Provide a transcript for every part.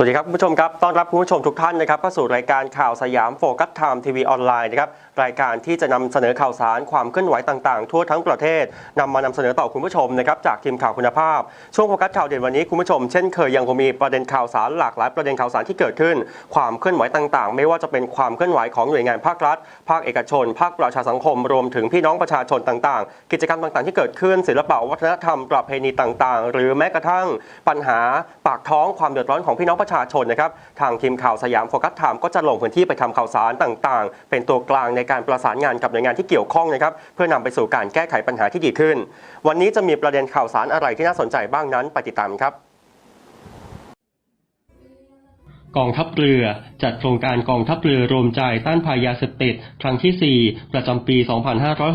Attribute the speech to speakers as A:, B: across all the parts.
A: สวัสดีครับคุณผู้ชมครับ ต้อนรับคุณผู้ชมทุกท่านนะครับเข้าสู่รายการข่าวสยามโฟกัสไทม์ทีวีออนไลน์นะครับ รายการที่จะนำเสนอข่าวสารความเคลื่อนไหวต่างๆ ทั่วทั้งประเทศนำมานำเสนอต่อคุณผู้ชมนะครับจากทีมข่าวคุณภาพ ช่วงโฟกัสข่าวเด่นวันนี้คุณผู้ชมเช่นเคยยังคงมีประเด็นข่าวสารหลากหลายประเด็นข่าวสารที่เกิดขึ้น ความเคลื่อนไหวต่างๆ ไม่ว่าจะเป็นความเคลื่อนไหวของหน่วยงานภาครัฐ ภาคเอกชน ภาคประชาสังคม รวมถึงพี่น้องประชาชนต่างๆ กิจกรรมต่างๆ ที่เกิดขึ้น ศิลปะวัฒนธรรมประเพณีต่างๆ หรือแม้กระทั่งปัญหาปากท้องความเดือดร้อนของพี่น้องประชาชนนะครับทางทีมข่าวสยามโฟกัสไทม์ก็จะลงพื้นที่ไปทำข่าวสารต่างๆ เป็นตัวกลางในการประสานงานกับหน่วยงานที่เกี่ยวข้องนะครับเพื่อนำไปสู่การแก้ไขปัญหาที่ดีขึ้น วันนี้จะมีประเด็นข่าวสารอะไรที่น่าสนใจบ้างนั้นไปติดตามครับ
B: กองทัพเรือจัดโครงการกองทัพเรือรวมใจต้านภัยยาเสพติดครั้งที่ 4 ประจำปี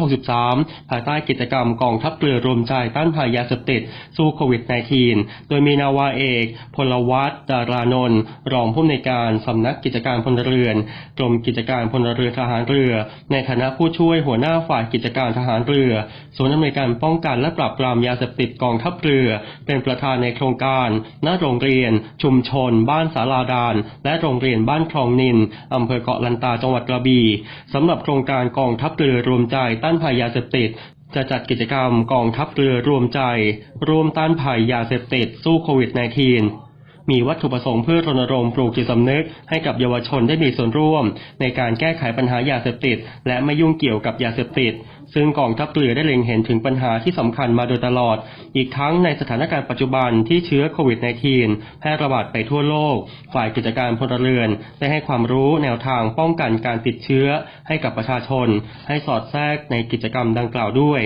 B: 2563 ภายใต้กิจกรรมกองทัพเรือรวมใจต้านภัยยาเสพติดสู้โควิด -19 โดยมีนาวาเอก พลวัตดารานนท์รองผู้อำนวยการสำนักกิจการพลเรือนกรมกิจการพลเรือทหารเรือ ในฐานะผู้ช่วยหัวหน้าฝ่ายกิจการทหารเรือศูนย์อำนวยการป้องกันและปราบปรามยาเสพติดกองทัพเรือ เป็นประธานในโครงการณโรงเรียน ชุมชน บ้านสาลาดานและโรงเรียนบ้านคลองนินอำเภอเกาะลันตาจังหวัดกระบี่สำหรับโครงการกองทัพเรือรวมใจต้านภัยยาเสพติดจะจัดกิจกรรมกองทัพเรือรวมใจร่วมต้านภัยยาเสพติดสู้โควิด -19 มีวัตถุประสงค์เพื่อรณรงค์ปลูกจิตสำนึกให้กับเยาวชนได้มีส่วนร่วม ในการแก้ไขปัญหายาเสพติด และไม่ยุ่งเกี่ยวกับยาเสพติด ซึ่งกองทัพเรือได้เล็งเห็นถึงปัญหาที่สำคัญมาโดยตลอด อีกทั้งในสถานการณ์ปัจจุบันที่เชื้อโควิด -19 แพร่ระบาดไปทั่วโลก ฝ่ายกิจการพลเรือน ได้ให้ความรู้แนวทางป้องกันการติดเชื้อให้กับประชาชน ให้สอดแทรกในกิจกรรมดังกล่าวด้วย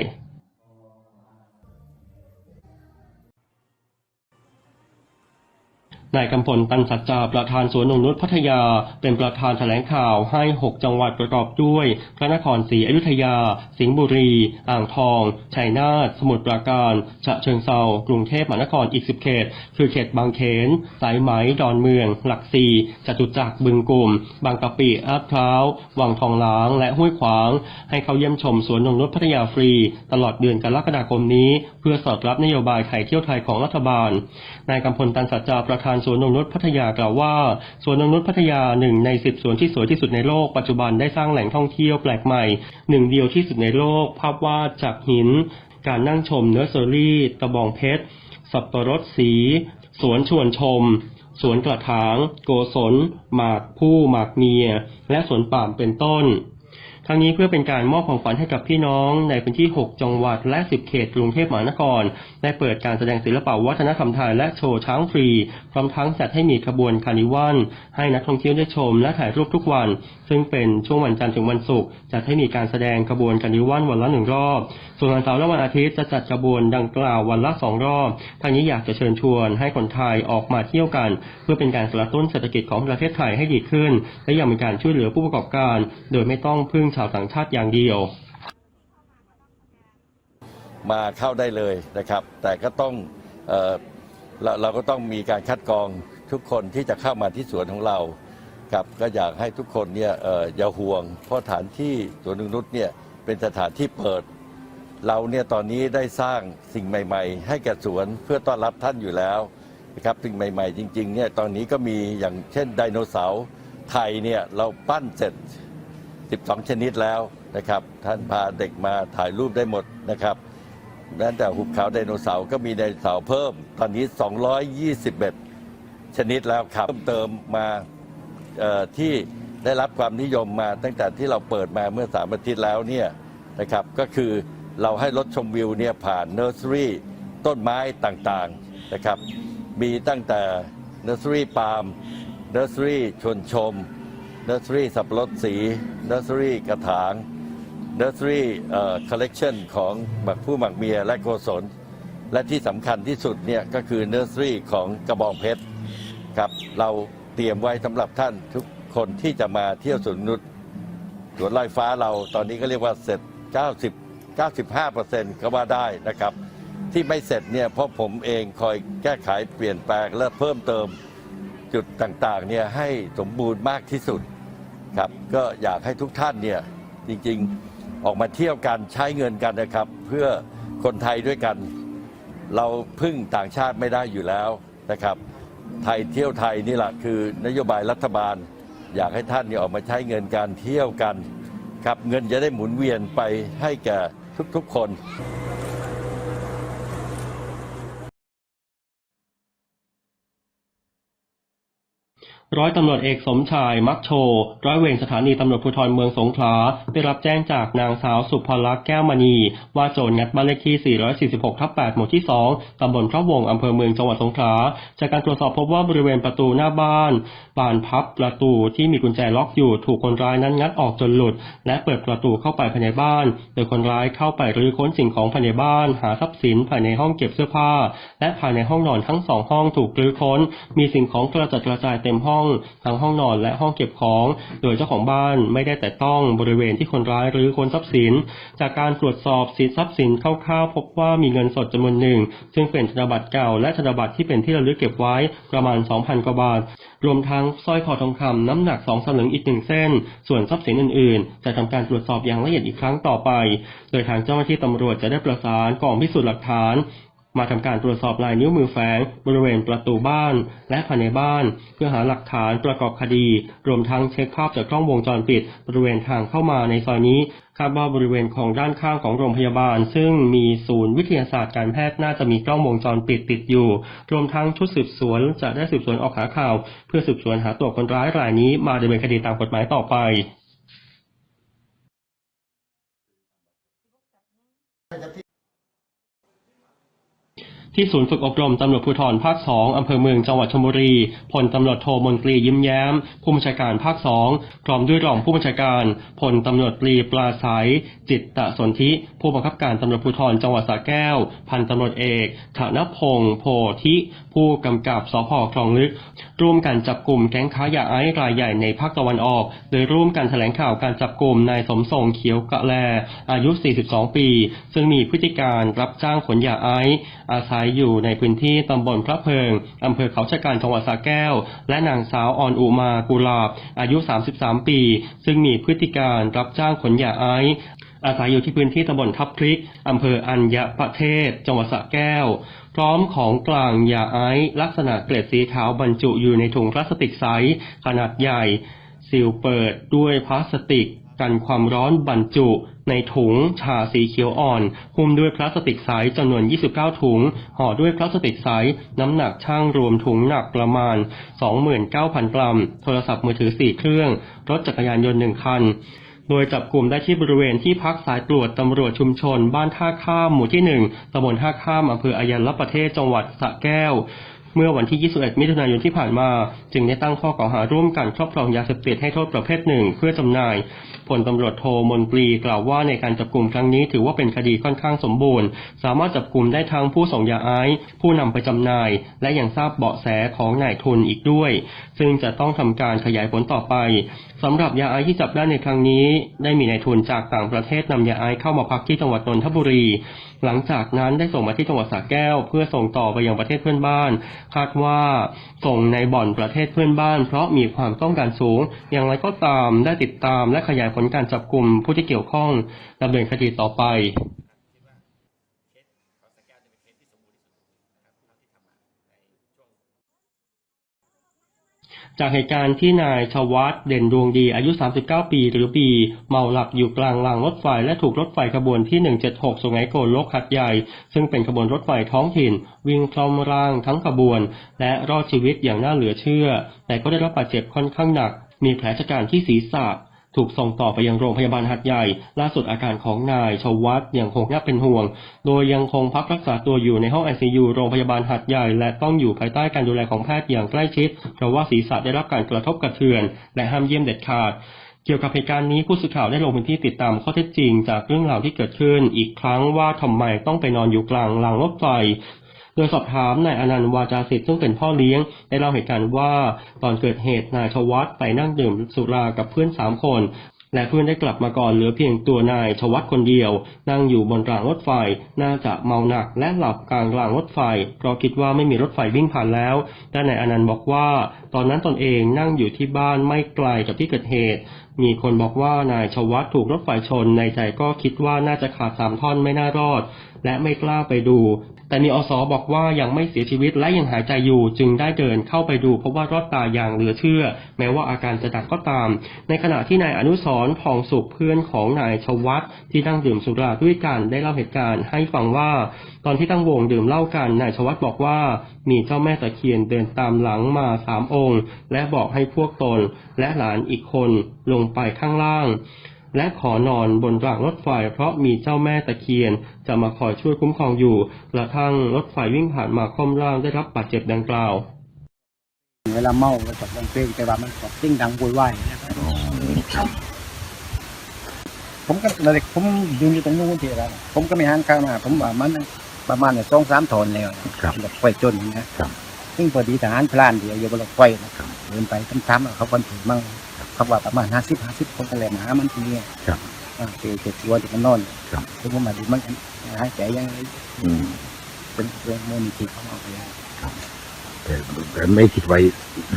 B: นายกำพลตันสัจจาประธานสวนนงนุชพัทยา เป็นประธานแถลงข่าวให้ 6 จังหวัดประกอบด้วย พระนครศรีอยุธยา สิงห์บุรี อ่างทอง ชัยนาท สมุทรปราการ ฉะเชิงเซา กรุงเทพมหานครอีก 10 เขต คือเขตบางเขน สายไหม ดอนเมือง หลักสี่จตุจักร บึงกลุ่ม บางกะปิอาดพร้าว วังทองหลาง และห้วยขวาง ให้เขาเยี่ยมชมสวนนงนุชพัทยาฟรี ตลอดเดือนกรกฎาคมนี้ เพื่อสอดรับนโยบายไข่เที่ยวไทยของรัฐบาล นายกำพลตันสัจจาประธานสวนนงนุชพัทยากล่าวว่าสวนนงนุชพัทยาหนึ่งในสิบสวนที่สวยที่สุดในโลกปัจจุบันได้สร้างแหล่งท่องเที่ยวแปลกใหม่หนึ่งเดียวที่สุดในโลก ภาพวาดจากหิน การนั่งชมเนอร์เซอรี่ตะบองเพชร สับปะรดสี สวนชวนชม สวนกระถาง โกศลหมากผู้หมากเมีย และสวนป่ามเป็นต้น ทั้งนี้เพื่อเป็นการมอบของขวัญให้กับพี่น้องในพื้นที่ 6 จังหวัดและ 10 เขตกรุงเทพมหานคร ได้เปิดการแสดงศิลปวัฒนธรรมไทยและโชว์ช้างฟรี พร้อมทั้งจัดให้มีขบวนคาร์นิวัลให้นักท่องเที่ยวได้ชมและถ่ายรูปทุกวัน ซึ่งเป็นช่วงวันจันทร์ถึงวันศุกร์จัดให้มีการแสดงขบวนคาร์นิวัลวันละหนึ่งรอบ ส่วนวันเสาร์และวันอาทิตย์จะจัดขบวนดังกล่าววันละสองรอบทางนี้อยากจะเชิญชวนให้คนไทยออกมาเที่ยวกัน เพื่อเป็นการกระตุ้นเศรษฐกิจของประเทศไทยให้ดีขึ้น และยังเป็นการช่วยเหลือผู้ประกอบการ โดยไม่ต้องพึ่งชาวต่างชาติอย่างเดียว
C: มาเข้าได้เลยนะครับ แต่ก็ต้องเอ่อเราเราก็ต้องมีการคัดกรองทุกคนที่จะเข้ามาที่สวนของเราครับก็อยากให้ทุกคนเนี่ยเอ่ออย่าห่วง เพราะสถานที่สวนนงนุษเนี่ยเป็นสถานที่เปิด เราเนี่ยตอนนี้ได้สร้างสิ่งใหม่ ๆ ให้แก่สวนเพื่อต้อนรับท่านอยู่แล้วนะครับสิ่งใหม่ ๆ จริงๆเนี่ยตอนนี้ก็มีอย่างเช่นไดโนเสาร์ไทยเนี่ยเราปั้นเสร็จ 12 ชนิดแล้วนะครับ ท่านพาเด็กมาถ่ายรูปได้หมดนะครับแม้แต่หุบเขาไดโนเสาร์ก็มีไดโนเสาร์เพิ่ม ตอนนี้ 221 ชนิดแล้วครับเพิ่มเติมมาที่ได้รับความนิยมมาตั้งแต่ที่เราเปิดมาเมื่อสามอาทิตย์แล้วเนี่ยนะครับก็คือเราให้รถชมวิวเนี่ยผ่านเนอร์เซอรี่ต้นไม้ต่างๆนะครับ มีตั้งแต่เนอร์เซอรี่ปาล์มเนอร์เซอรี่ชวนชม เนอร์เซอรี่สับปะรดสีเนอร์เซอรี่กระถางเนอร์เซอรี่คอลเลกชันของหมักผู้หมักเมียและโกศล และที่สำคัญที่สุดเนี่ยก็คือเนอร์เซอรี่ของกระบองเพชรครับเราเตรียมไว้สำหรับท่านทุกคนที่จะมาเที่ยวสวนนุชสวนลอยฟ้าเราตอนนี้ก็เรียกว่าเสร็จ 90 95%ก็ว่าได้นะครับ ที่ไม่เสร็จเนี่ยเพราะผมเองคอยแก้ไขเปลี่ยนแปลงและเพิ่มเติมจุดต่างๆเนี่ยให้สมบูรณ์มากที่สุด ครับก็อยากให้ทุกท่านเนี่ยจริงๆออกมาเที่ยวกันใช้เงินกันนะครับ เพื่อคนไทยด้วยกัน เราพึ่งต่างชาติไม่ได้อยู่แล้วนะครับ ไทยเที่ยวไทยนี่แหละคือนโยบายรัฐบาล อยากให้ท่านเนี่ยออกมาใช้เงินการเที่ยวกันครับเงินจะได้หมุนเวียนไปให้แก่ทุกๆคน
B: ร้อยตำรวจเอกสมชายมักโช ร้อยเวรสถานีตำรวจภูธรเมืองสงขลาได้รับแจ้งจากนางสาวสุภลักษณ์แก้วมณี ว่าโจรงัดบ้านเลขที่ 446 ทับ 8 หมู่ที่ 2 ตำบลพระวงศ์อำเภอเมืองจังหวัดสงขลา จากการตรวจสอบพบว่าบริเวณประตูหน้าบ้าน บานพับประตูที่มีกุญแจล็อกอยู่ถูกคนร้ายนั้นงัดออกจนหลุด และเปิดประตูเข้าไปภายในบ้าน โดยคนร้ายเข้าไปรื้อค้นสิ่งของภายในบ้าน หาทรัพย์สินภายในห้องเก็บเสื้อผ้า และภายในห้องนอนทั้งสองห้องถูกรื้อค้น มีสิ่งของกระจัดกระจายเต็มห้องทั้งห้องนอนและห้องเก็บของ โดยเจ้าของบ้านไม่ได้แต่ต้องบริเวณที่คนร้ายหรือคนทรัพย์สิน จากการตรวจสอบสินทรัพย์สินคร่าวๆพบว่ามีเงินสดจำนวนหนึ่ง ซึ่งเป็นธนบัตรเก่าและธนบัตรที่เป็นที่ระลึกเก็บไว้ประมาณ 2,000 กว่าบาท รวมทั้งสร้อยคอทองคำน้ำหนัก 2 สลึงอีกหนึ่งเส้น ส่วนทรัพย์สินอื่นๆ จะทำการตรวจสอบอย่างละเอียดอีกครั้งต่อไป โดยทางเจ้าหน้าที่ตำรวจจะได้ประสานกองพิสูจน์หลักฐาน มาทำการตรวจสอบลายนิ้วมือแฝงบริเวณประตูบ้านและภายในบ้าน เพื่อหาหลักฐานประกอบคดี รวมทั้งเช็คภาพจากกล้องวงจรปิด บริเวณทางเข้ามาในซอยนี้คาดว่าบริเวณของด้านข้างของโรงพยาบาล ซึ่งมีศูนย์วิทยาศาสตร์การแพทย์น่าจะมีกล้องวงจรปิดติดอยู่ รวมทั้งชุดสืบสวนจะได้สืบสวนออกหาข่าว เพื่อสืบสวนหาตัวคนร้ายรายนี้มาดำเนินคดีตามกฎหมายต่อไป ที่ศูนย์ฝึกอบรมตำรวจภูธรภาคสอำเภอเมืองจังหวัดชลบุรี พลตำรวจโทมนตรียิ้มแย้ม ผู้บัญชาการภาคสองพร้อมด้วยรองผู้บัญชาการ พลตำรวจตรีปลาใสจิตตะสนธิ ผู้บังคับการตำรวจภูธรจังหวัดสระแก้ว พันตำรวจเอกธนพงศ์โพธิ ผู้กำกับสพคลองลึก ร่วมกันจับกลุ่มแก๊งค้ายาไอซ์รายใหญ่ในภาคตะวันออก โดยร่วมกันแถลงข่าวการจับกลุ่มนายสมทรงเขียวกะแล อายุ 42 ปี ซึ่งมีพฤติการรับจ้างขนยาไอซ์อาศัยอยู่ในพื้นที่ตำบลพระเพิง อำเภอเขาชะกันจังหวัดสระแก้ว และนางสาวออนอุมากุลาบ อายุ 33 ปี ซึ่งมีพฤติการรับจ้างขนยาไอซ์อาศัยอยู่ที่พื้นที่ตำบลทับพริก อำเภออัญญประเทศ จังหวัดสระแก้ว พร้อมของกลางยาไอซ์ลักษณะเกล็ดสีขาวบรรจุอยู่ในถุงพลาสติกใสขนาดใหญ่ ซีลเปิดด้วยพลาสติก กันความร้อนบรรจุ ในถุงชาสีเขียวอ่อน หุ้มด้วยพลาสติกใสจำนวน 29 ถุง ห่อด้วยพลาสติกใสน้ำหนักช่างรวมถุงหนักประมาณ 29,000 กรัม โทรศัพท์มือถือ 4 เครื่อง รถจักรยานยนต์ 1 คันโดยจับกลุ่มได้ที่บริเวณที่พักสายตรวจตำรวจชุมชน บ้านท่าข้ามหมู่ที่ 1ตำบลท่าข้ามอำเภออายัญลประเทศจังหวัดสระแก้ว เมื่อวันที่ 21 มิถุนายนที่ผ่านมา จึงได้ตั้งข้อกล่าวหาร่วมกันครอบครองยาเสพติดให้โทษประเภทหนึ่งเพื่อจำหน่ายพลตำรวจโทมนตรีกล่าวว่าในการจับกลุ่มครั้งนี้ถือว่าเป็นคดีค่อนข้างสมบูรณ์ สามารถจับกลุ่มได้ทั้งผู้ส่งยาไอซ์ผู้นำไปจำหน่าย และยังทราบเบาะแสของนายทุนอีกด้วย ซึ่งจะต้องทำการขยายผลต่อไปสำหรับยาไอซ์ที่จับได้ในครั้งนี้ ได้มีนายทุนจากต่างประเทศนำยาไอซ์เข้ามาพักที่จังหวัดนนทบุรี หลังจากนั้นได้ส่งมาที่จังหวัดสระแก้ว เพื่อส่งต่อไปยังประเทศเพื่อนบ้าน คาดว่าส่งในบ่อนประเทศเพื่อนบ้าน เพราะมีความต้องการสูง อย่างไรก็ตามได้ติดตามและขยายผลการจับกลุ่มผู้ที่เกี่ยวข้องดำเนินคดีต่อไป จากเหตุการณ์ที่นายชวัตเด่นดวงดีอายุ 39 ปีหรือปี เมาหลับอยู่กลางรางรถไฟและถูกรถไฟขบวนที่ 176 สุไหงโกลกหัดใหญ่ ซึ่งเป็นขบวนรถไฟท้องถิ่น วิ่งคล่อมร่างทั้งขบวน และรอดชีวิตอย่างน่าเหลือเชื่อ แต่ก็ได้รับบาดเจ็บค่อนข้างหนัก มีแผลชะกันที่ศีรษะ ถูกส่งต่อไปยังโรงพยาบาลหัดใหญ่ ล่าสุดอาการของนายชวัตยังคงน่าเป็นห่วง โดยยังคงพักรักษาตัวอยู่ในห้อง ICU โรงพยาบาลหัดใหญ่ และต้องอยู่ภายใต้การดูแลของแพทย์อย่างใกล้ชิด เพราะว่าศีรษะได้รับการกระทบกระเทือน และห้ามเยี่ยมเด็ดขาดเกี่ยวกับเหตุการณ์นี้ผู้สื่อข่าวได้ลงพื้นที่ติดตามข้อเท็จจริงจากเรื่องราวที่เกิดขึ้น อีกครั้งว่าทำไมต้องไปนอนอยู่กลางรางรถไฟ โดยสอบถามนายอนันต์วาจาสิทธิ์ซึ่งเป็นพ่อเลี้ยง ได้เล่าเหตุการณ์ว่าตอนเกิดเหตุนายชวัตไปนั่งดื่มสุรากับเพื่อนสามคน และเพื่อนได้กลับมาก่อนเหลือเพียงตัวนายชวัตคนเดียว นั่งอยู่บนรางรถไฟ น่าจะเมาหนักและหลับกลางรางรถไฟเพราะคิดว่าไม่มีรถไฟวิ่งผ่านแล้วด้านนายอนันต์บอกว่าตอนนั้นตนเองนั่งอยู่ที่บ้านไม่ไกลจากที่เกิดเหตุ มีคนบอกว่านายชวัตถูกรถไฟชน ในใจก็คิดว่าน่าจะขาดสามท่อนไม่น่ารอด และไม่กล้าไปดู แต่มีอสอบอกว่ายังไม่เสียชีวิตและยังหายใจอยู่ จึงได้เดินเข้าไปดูเพราะว่ารอดตายอย่างเหลือเชื่อ แม้ว่าอาการจะหนักก็ตาม ในขณะที่นายอนุสรณ์ทองสุขเพื่อนของนายชวัตที่นั่งดื่มสุราด้วยกันได้เล่าเหตุการณ์ให้ฟังว่าตอนที่ตั้งวงดื่มเหล้ากันนายชวัตบอกว่ามีเจ้าแม่ตะเคียนเดินตามหลังมาสามองค์และบอกให้พวกตน และหลานอีกคนลงไปข้างล่าง และขอนอนบนรางรถไฟเพราะมีเจ้าแม่ตะเคียน จะมาคอยช่วยคุ้มครองอยู่กระทั่งรถไฟวิ่งผ่านมาคล่อมร่างได้รับบาดเจ็บดังกล่าว
D: เวลาเมาก็จะร้องเพลงแต่ว่ามันก็ติ้งดังโวยวายนะครับผมก็เลยผมยืนอยู่ตรงนู้นทีละผมก็ไม่หันข้างมา ผมว่ามันประมาณสองสามถอนแล้ว
E: ครับ
D: แบบไฟจนนะครับ ซึ่งพอดีทหารพลานเดียวอยู่บนรถไฟนะครับเดินไปซ้ำๆเขาคนถือมั่งเขาว่าประมาณห้าสิบห้าสิบคนกันแหละหามันทีนี้
E: ครับ
D: อ่าเจอเจ็บตัวที่มันนอน
E: ครับ
D: ซึ่งผมมาดูมันหายใจยังไง
E: อืม
D: เป็นเป็นโมนิทีของเราไปแล้ว
E: แต่แต่ไม่คิดไว้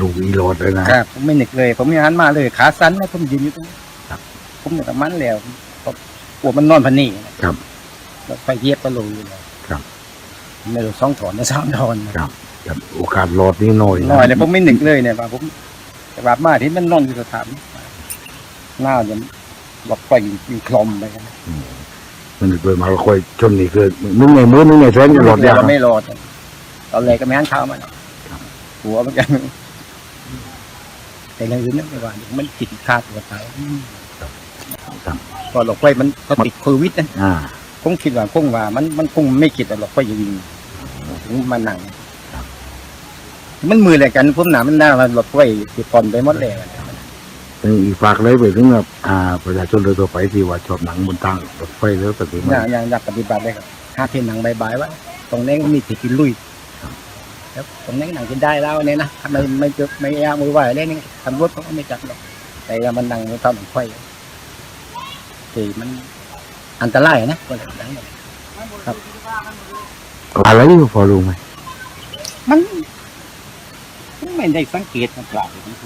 E: ลูกอีโรดเลยนะครับ
D: ผมไม่นึกเลย ผมไม่หันมาเลย ขาสั้นนะผมยืนอยู่ตรงนี้
E: ครับ
D: ผมเนี่ยกับมันแล้วผมกลัวมันนอนพันนี่นะครับแล้วไฟเยียบก็ลงอยู่เลย
E: ครับ
D: ไม่รู้สองถอนนะสามถอนนะครับ
E: แต่ โอกาสรอดนี่น้อย
D: น้อยเลยผมไม่นึกเลยเนี่ยว่าผมแต่ว่ามาที่มันนอนอยู่สถานหน้าเนี่ยบอกไฟอยู่คลอมไปกัน
E: อืมมันเปิดมาเราค่อยชนนี่คือมึงในมือมึงในแสนก็รอด
D: เลย
E: ยาก
D: ก็
E: นะ
D: ไม่รอดตอนแรกก็ไม่หันเท้ามัน
E: ครับ
D: หัวมันกันแต่อย่างอื่นนั่นไม่ว่ามันติดขาดตัวตายอืม
E: ครับ
D: ก็หลอกไฟมันก็ติดโควิดนะ
E: อ่า
D: ผมคิดว่าคงว่า มันมันคงไม่คิดหรอกว่าจะวิ่งถึงมานั่ง
E: ครับ
D: มันมืออะไรกันผมหนามันหน้ามันหลดไว้ติดปอนไปหมดเลย
E: ถึงอีกฝากเลยไปถึงแบบอ่า ประชาชนโดยทั่วไปที่ว่าชอบหนังบนทางรถไฟแล้วก็ถือ
D: อ
E: ว่า
D: ย่างอย่างอยากปฏิบัติเลยครับห้าเพียนหนังบายๆว่าตรงนี้มันมีติดกินลุยแล้วตรงนี้หนังกินได้แล้วเนี่ยนะทำไมไม่เจอไม่ยามือไหวเลยนี่ตำรวจเขาก็ไม่จับหรอกแต่เรามันนั่งมันทำหนังไฟที่มันอันตรายนะก็เลยดัง
E: อะไรอยู่พอรู้ไหม
D: มันมัน ไม่ได้สังเกตมันเปล่ามันไฟ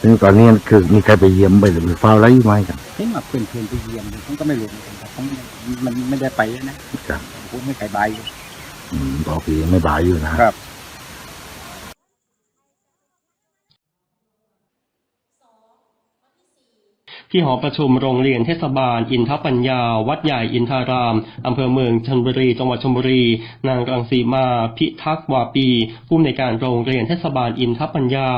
E: ถึงตอนนี้คือมีใครไปเยี่ยมไปหรือเฝ้าอะไรอยู่ไหมกัน
D: เห็นว่าเพื่อนเพื่อนๆไปเยี่ยมผมก็ไม่รู้เหมือนกันครับผมมันไม่ได้ไปนะครับผมไม่ไกลบายอยู่
E: อืมบอกพี่ยังไม่บายอยู่นะครับ
B: ที่หอประชุมโรงเรียนเทศบาล อินทปัญญา วัดใหญ่อินทาราม อำเภอเมืองชลบุรี จังหวัดชลบุรี นางรังสีมา พิทักษ์วาปี ผู้อำนวยการโรงเรียนเทศบาลอินทปัญญา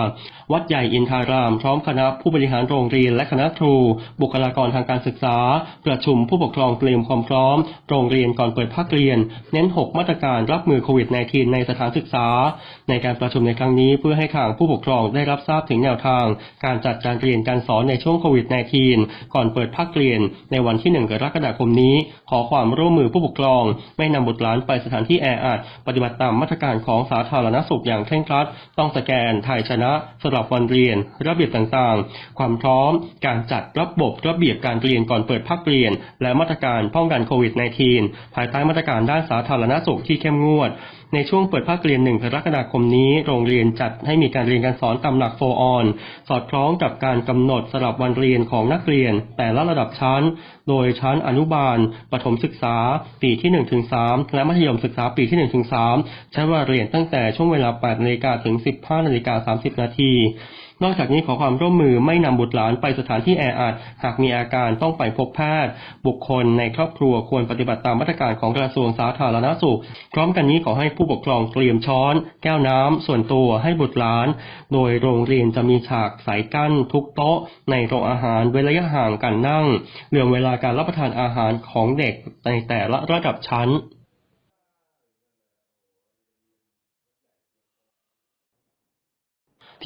B: วัดใหญ่อินทาราม พร้อมคณะผู้บริหารโรงเรียนและคณะครู บุคลากรทางการศึกษา ประชุมผู้ปกครองเตรียมความพร้อม โรงเรียนก่อนเปิดภาคเรียน เน้น 6 มาตรการรับมือโควิด -19 ในสถานศึกษา ในการประชุมในครั้งนี้เพื่อให้ทางผู้ปกครองได้รับทราบถึงแนวทาง การจัดการเรียนการสอนในช่วงโควิด -19 ก่อนเปิดภาคเรียน ในวันที่ 1 กรกฎาคมนี้ ขอความร่วมมือผู้ปกครอง ไม่นำบุตรหลานไปสถานที่แออัดปฏิบัติตามมาตรการของสาธารณสุขอย่างเคร่งครัด ต้องสแกนถ่ายชนะสำหรับวันเรียน ระเบียบต่างๆ ความพร้อม การจัดระบบระเบียบการเรียนก่อนเปิดภาคเรียน และมาตรการป้องกันโควิด -19 ภายใต้มาตรการด้านสาธารณสุขที่เข้มงวดในช่วงเปิดภาคเรียน1กรกฎาคมนี้ โรงเรียนจัดให้มีการเรียนการสอนตามหลักโฟออน สอดคล้องกับการกำหนดสลับวันเรียนของนักเรียน แต่ละระดับชั้น โดยชั้นอนุบาล ประถมศึกษา ปีที่1ถึง3และมัธยมศึกษาปีที่1ถึง3ใช้เวลาเรียนตั้งแต่ช่วงเวลา8นาฬิกาถึง 15นาฬิกา30นาที นอกจากนี้ขอความร่วมมือไม่นำบุตรหลานไปสถานที่แออัดหากมีอาการต้องไปพบแพทย์ บุคคลในครอบครัวควรปฏิบัติตามมาตรการของกระทรวงสาธารณสุข พร้อมกันนี้ขอให้ผู้ปกครองเตรียมช้อน แก้วน้ำส่วนตัวให้บุตรหลาน โดยโรงเรียนจะมีฉากสายกั้นทุกโต๊ะ ในโรงอาหารเว้นระยะห่างกันนั่งเรื่องเวลาการรับประทานอาหารของเด็กในแต่ละระดับชั้น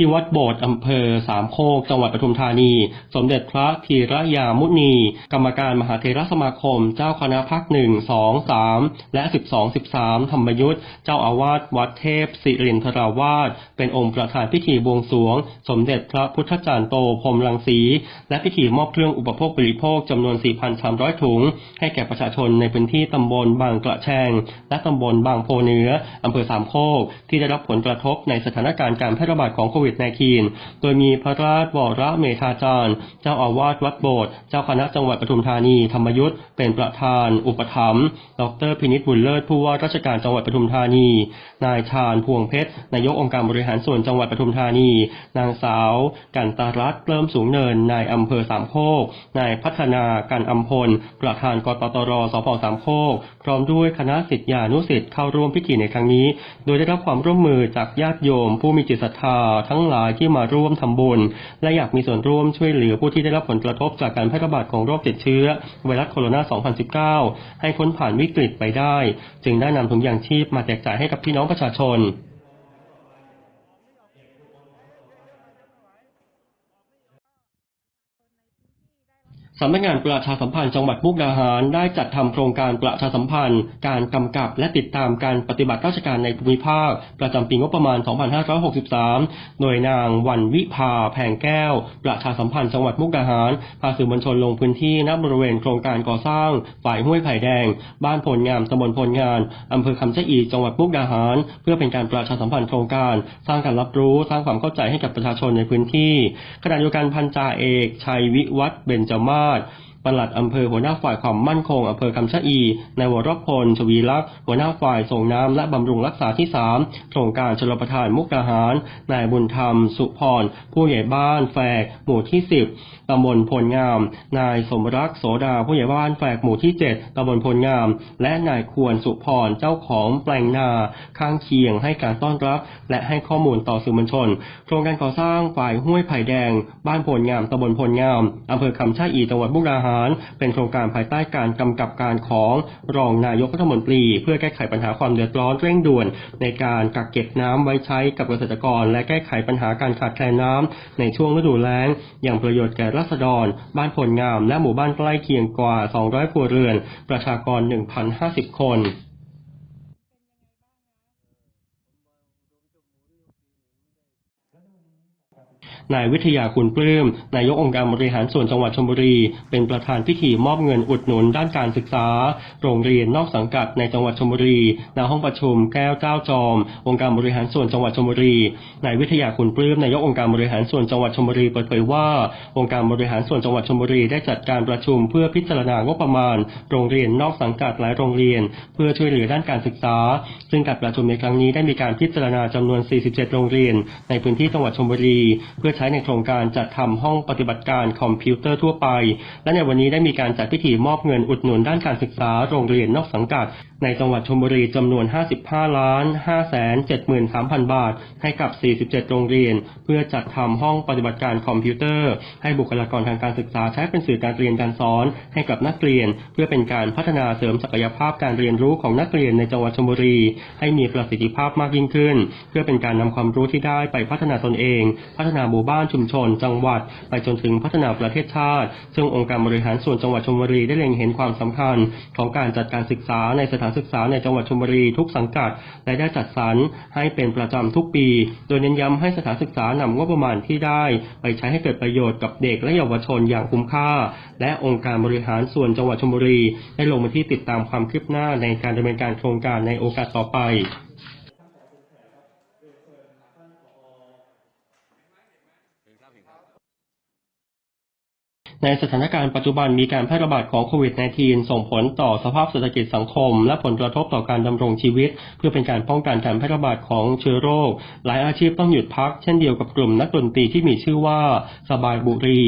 B: ที่วัดโบสถ์อำเภอสามโคกจังหวัดปทุมธานี สมเด็จพระธีระยามุนี กรรมการมหาเทรสมาคม เจ้าคณะพักหนึ่งสองสามและสิบสองสิบสามธรรมยุทธ์เจ้าอาวาสวัดเทพสิรินทราวาสเป็นองค์ประธานพิธีบวงสรวง สมเด็จพระพุทธจารย์โตพรมรังสี และพิธีมอบเครื่องอุปโภคบริโภคจำนวน 4,300 ถุง ให้แก่ประชาชนในพื้นที่ตำบลบางกระแชง และตำบลบางโพเนื้ออำเภอสามโคกที่ได้รับผลกระทบในสถานการณ์การแพร่ระบาดของโควิดวิด -19 โดยมีพระราชวรเมธาจารย์ เจ้าอาวาสวัดโบสถ์เจ้าคณะจังหวัดปทุมธานีธรรมยุทธ์เป็นประธาน อุปถัมภ์ดรพินิจบุญเลิศผู้ว่าราชการจังหวัดปทุมธานี นายชาญพวงเพชรนายกองค์การบริหารส่วนจังหวัดปทุมธานี นางสาว กันตารัตน์เริ่มสูงเนินนายอำเภอสามโคกนายพัฒนากันอำพล ประธานกตตรสพสามโคกพร้อมด้วยคณะศิษยานุศิษย์เข้าร่วมพิธีในครั้งนี้ โดยได้รับความร่วมมือจากญาติโยม ผู้มีจิตศรัทธาทั้งหลายที่มาร่วมทำบุญ และอยากมีส่วนร่วมช่วยเหลือผู้ที่ได้รับผลกระทบจากการแพร่ระบาดของโรคติดเชื้อ ไวรัสโคโรนา 2019 ให้พ้นผ่านวิกฤตไปได้ จึงได้นำถุงยางชีพมาแจกจ่ายให้กับพี่น้องประชาชน สำนักงานประชาสัมพันธ์จังหวัดมุกดาหารได้จัดทำโครงการประชาสัมพันธ์ การกำกับและติดตามการปฏิบัติราชการในภูมิภาค ประจำปีงบประมาณ 2563 โดยนางวันวิภาแผงแก้ว ประชาสัมพันธ์จังหวัดมุกดาหารพาสื่อมวลชนลงพื้นที่ณบริเวณโครงการก่อสร้างฝ่ายห้วยไผ่แดง บ้านพลงามตำบลพลงานอำเภอคำชะอีจังหวัดมุกดาหาร เพื่อเป็นการประชาสัมพันธ์โครงการ สร้างการรับรู้สร้างความเข้าใจให้กับประชาชนในพื้นที่ขณะเดียวกันพันจ่าเอกชัยวิวัฒน์เบญจมาศ ปลัดอำเภอหัวหน้าฝ่ายความมั่นคงอำเภอคำชะอีนายวรพลชวีลักษ์หัวหน้าฝ่ายส่งน้ำและบำรุงรักษาที่ 3 โครงการชลประทานมุกดาหาร นายบุญธรรม สุพร ผู้ใหญ่บ้านแฝก หมู่ที่ 10 ตำบลพลงาม นายสมรักษ์โสดา ผู้ใหญ่บ้านแฝกหมู่ที่ 7 ตำบลพลงาม และนายควรสุพร เจ้าของแปลงนา ข้างเคียงให้การต้อนรับ และให้ข้อมูลต่อสื่อมวลชน โครงการก่อสร้างฝ่ายห้วยไผ่แดง บ้านพลงามตำบลพลงามอำเภอคำชะอีจังหวัดมุกดาหารเป็นโครงการภายใต้การกำกับการของรองนายกรัฐมนตรี เพื่อแก้ไขปัญหาความเดือดร้อนเร่งด่วน ในการกักเก็บน้ำไว้ใช้กับเกษตรกร และแก้ไขปัญหาการขาดแคลนน้ำในช่วงฤดูแล้ง อย่างประโยชน์แก่ราษฎร บ้านผลงาม และหมู่บ้านใกล้เคียงกว่า 200ครัวเรือน ประชากร 1,050 คน นายวิทยาคุณปลื้ม นายกองค์การบริหารส่วนจังหวัดชลบุรี เป็นประธานพิธีมอบเงินอุดหนุนด้านการศึกษา โรงเรียนนอกสังกัดในจังหวัดชลบุรีณห้องประชุมแก้วเจ้าจอม องค์การบริหารส่วนจังหวัดชลบุรี นายวิทยาคุณปลื้ม นายกองค์การบริหารส่วนจังหวัดชลบุรีเปิดเผยว่า องค์การบริหารส่วนจังหวัดชลบุรีได้จัดการประชุมเพื่อพิจารณางบประมาณ โรงเรียนนอกสังกัดหลายโรงเรียน เพื่อช่วยเหลือด้านการศึกษา ซึ่งการประชุมในครั้งนี้ได้มีการพิจารณาจำนวน 47 โรงเรียน ในพื้นที่จังหวัดชลบุรี เพื่อช้ในโครงการจัดทำห้องปฏิบัติการคอมพิวเตอร์ทั่วไป และในวันนี้ได้มีการจัดพิธีมอบเงินอุดหนุนด้านการศึกษาโรงเรียนนอกสังกัด ในจังหวัดชลบุรีจำนวน 55 ล้าน5แสน73,000 บาท ให้กับ 47 โรงเรียน เพื่อจัดทำห้องปฏิบัติการคอมพิวเตอร์ ให้บุคลากรทางการศึกษาใช้เป็นสื่อการเรียนการสอน ให้กับนักเรียน เพื่อเป็นการพัฒนาเสริมศักยภาพการเรียนรู้ของนักเรียนในจังหวัดชลบุรี ให้มีประสิทธิภาพมากยิ่งขึ้น เพื่อเป็นการนำความรู้ที่ได้ไปพัฒนาตนเอง พัฒนาหมู่บ้านชุมชน จังหวัด ไปจนถึงพัฒนาประเทศชาติ ซึ่งองค์การบริหารส่วนจังหวัดชลบุรีได้เล็งเห็นความสำคัญของการจัดการศึกษาในสถานศึกษาในจังหวัดชลบุรีทุกสังกัด และได้จัดสรรให้เป็นประจำทุกปี โดยเน้นย้ำให้สถานศึกษานำงบประมาณที่ได้ ไปใช้ให้เกิดประโยชน์กับเด็กและเยาวชนอย่างคุ้มค่า และองค์การบริหารส่วนจังหวัดชลบุรี ได้ลงมาที่ติดตามความคืบหน้าในการดำเนินการโครงการในโอกาสต่อไป ในสถานการณ์ปัจจุบันมีการแพร่ระบาดของโควิด -19 ส่งผลต่อสภาพเศรษฐกิจสังคม และผลกระทบต่อการดำรงชีวิต เพื่อเป็นการป้องกันการแพร่ระบาดของเชื้อโรค หลายอาชีพต้องหยุดพัก เช่นเดียวกับกลุ่มนักดนตรีที่มีชื่อว่าสบายบุรี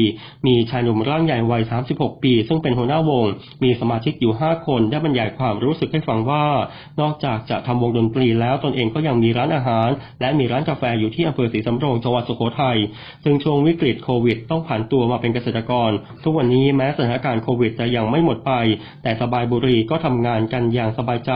B: มีชายหนุ่มร่างใหญ่วัย 36 ปี ซึ่งเป็นหัวหน้าวง มีสมาชิกอยู่ 5 คนได้บรรยายความรู้สึกให้ฟังว่า นอกจากจะทำวงดนตรีแล้วตนเองก็ยังมีร้านอาหาร และมีร้านกาแฟอยู่ที่อำเภอศรีสำโรงจังหวัดสุโขทัยซึ่งช่วงวิกฤตโควิด ต้องผ่านตัวมาเป็นเกษตรกรทุกวันนี้แม้สถานการณ์โควิดจะยังไม่หมดไป แต่สบายบุรีก็ทำงานกันอย่างสบายใจ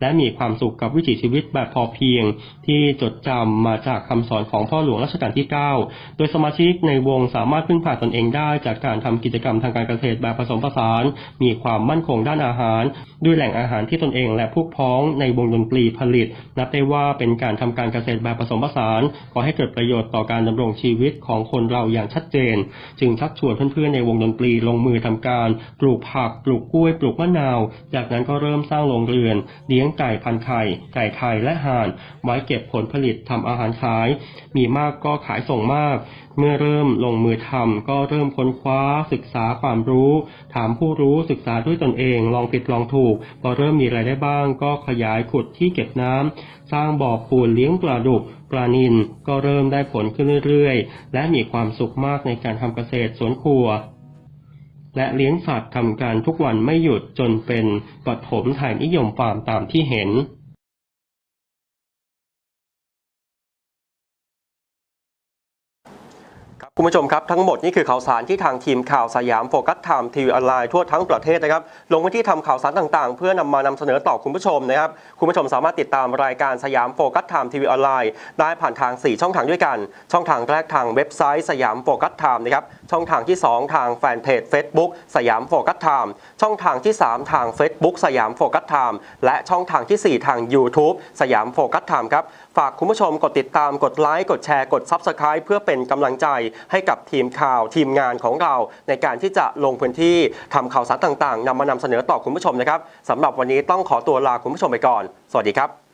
B: และมีความสุขกับวิถีชีวิตแบบพอเพียง ที่จดจำมาจากคำสอนของพ่อหลวงรัชกาลที่ 9 โดยสมาชิกในวงสามารถพึ่งพาตนเองได้จากการทำกิจกรรมทางการเกษตรแบบผสมผสาน มีความมั่นคงด้านอาหาร ด้วยแหล่งอาหารที่ตนเองและพวกพ้องในวงดนตรีผลิต นับได้ว่าเป็นการทำการเกษตรแบบผสมผสานขอให้เกิดประโยชน์ต่อการดำรงชีวิตของคนเราอย่างชัดเจน จึงชักชวนเพื่อนๆในวงดนตรีลงมือทำการ ปลูกผัก ปลูกกล้วย ปลูกมะนาว จากนั้นก็เริ่มสร้างโรงเรือน เลี้ยงไก่พันไข่ ไก่ไทยและห่าน ไว้เก็บผลผลิตทำอาหารขาย มีมากก็ขายส่งมาก เมื่อเริ่มลงมือทำก็เริ่มค้นคว้าศึกษาความรู้ ถามผู้รู้ศึกษาด้วยตนเอง ลองผิดลองถูก พอเริ่มมีรายได้บ้าง ก็ขยายขุดที่เก็บน้ำสร้างบ่อปูนเลี้ยงปลาดุกปลานิลก็เริ่มได้ผลขึ้นเรื่อยๆ และมีความสุขมากในการทำเกษตรสวนครัว และเลี้ยงสัตว์ทำการทุกวันไม่หยุดจนเป็นปฐมไทยนิยมฟาร์มตามที่เห็น
A: คุณผู้ชมครับทั้งหมดนี่คือข่าวสารที่ทางทีมข่าวสยามโฟกัสไทม์ทีวีออนไลน์ทั่วทั้งประเทศนะครับลงพื้นที่ทำข่าวสารต่างๆ เพื่อนำมานำเสนอต่อคุณผู้ชมนะครับคุณผู้ชมสามารถติดตามรายการสยามโฟกัสไทม์ทีวีออนไลน์ได้ผ่านทาง 4 ช่องทางด้วยกัน ช่องทางแรกทางเว็บไซต์สยามโฟกัสไทม์นะครับช่องทางที่ 2 ทางแฟนเพจ Facebook สยามโฟกัสไทม์ช่องทางที่ 3 ทาง Facebook สยามโฟกัสไทม์และช่องทางทีสี่4 ทาง YouTube สยามโฟกัสไทม์ครับฝากคุณผู้ชมกดติดตามกดไลค์กดแชร์กด Subscribe เพื่อเป็นกำลังใจให้กับทีมข่าวทีมงานของเรา ในการที่จะลงพื้นที่ทำข่าวสารต่างๆนำมานำเสนอต่อคุณผู้ชมนะครับสำหรับวันนี้ต้องขอตัวลาคุณผู้ชมไปก่อน สวัสดีครับ